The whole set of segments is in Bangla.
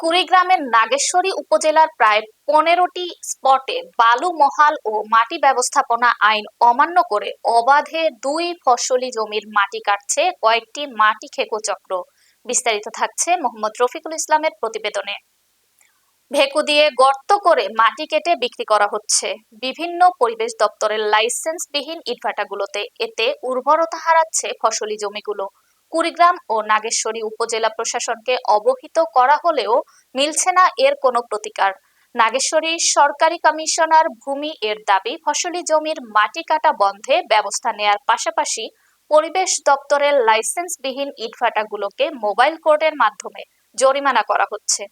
কুড়িগ্রামের নাগেশ্বরী উপজেলার প্রায় পনেরোটি স্পটে বালু মহাল ও মাটি ব্যবস্থাপনা আইন অমান্য করে অবাধে দুই ফসলি জমির মাটি কাটছে কয়েকটি মাটি খেকো চক্র। বিস্তারিত থাকছে মোহাম্মদ রফিকুল ইসলামের প্রতিবেদনে। ভেকু দিয়ে গর্ত করে মাটি কেটে বিক্রি করা হচ্ছে। বিভিন্ন পরিবেশ দপ্তরের লাইসেন্সবিহীন ইটভাটাগুলোতে এতে উর্বরতা হারাচ্ছে ফসলি জমিগুলো। কুড়িগ্রাম ও নাগেশ্বরী উপজেলা প্রশাসনকে অবহিত করা হলেও মিলছে না এর কোনো প্রতিকার। নাগেশ্বরী সরকারি কমিশনার ভূমি এর দাবি, ফসলি জমির মাটি কাটা বন্ধে ব্যবস্থা নেয়ার পাশাপাশি পরিবেশ দপ্তরের লাইসেন্সবিহীন ইটভাটাগুলোকে মোবাইল কোর্টের মাধ্যমে জরিমানা করা হচ্ছে।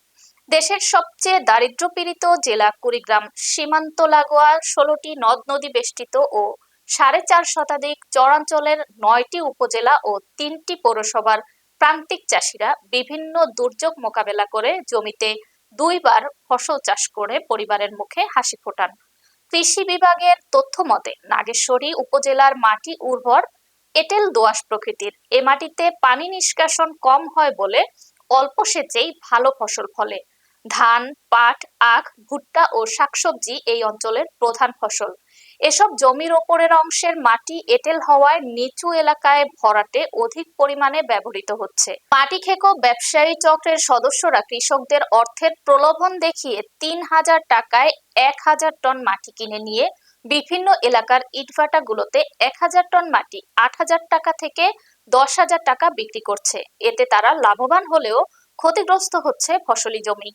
দেশের সবচেয়ে দারিদ্র্যপীড়িত জেলা কুড়িগ্রাম, সীমান্ত লাগোয়া, ষোলোটি নদ নদী বেষ্টিত ও সাড়ে চার শতাধিক চরাঞ্চলের নয়টি উপজেলা ও তিনটি পৌরসভার প্রান্তিক চাষিরা বিভিন্ন দুর্যোগ মোকাবেলা করে জমিতে দুইবার ফসল চাষ করে পরিবারের মুখে হাসি ফোটান। কৃষি বিভাগের তথ্য মতে, নাগেশ্বরী উপজেলার মাটি উর্বর, এঁটেল দোআঁশ প্রকৃতির। এ মাটিতে পানি নিষ্কাশন কম হয় বলে অল্প সেচেই ভালো ফসল ফলে। ধান, পাট, আখ, ভুট্টা ও শাকসবজি এই অঞ্চলের প্রধান ফসল। এসব জমির ওপরের অংশের মাটি এঁটেল হওয়ায় নিচু এলাকায় ভরাটে অধিক পরিমাণে ব্যবহৃত হচ্ছে। মাটি খেকো ব্যবসায়ী চক্রের সদস্যরা কৃষকদের অর্থের প্রলোভন দেখিয়ে তিন হাজার টাকায় এক হাজার টন মাটি কিনে নিয়ে বিভিন্ন এলাকার ইটভাটাগুলোতে এক হাজার টন মাটি আট হাজার টাকা থেকে দশ হাজার টাকা বিক্রি করছে। এতে তারা লাভবান হলেও ক্ষতিগ্রস্ত হচ্ছে ফসলি জমি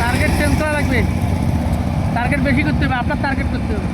টার্গেট চেঞ্জ করা লাগবে টার্গেট বেশি করতে হবে আপনার টার্গেট করতে হবে।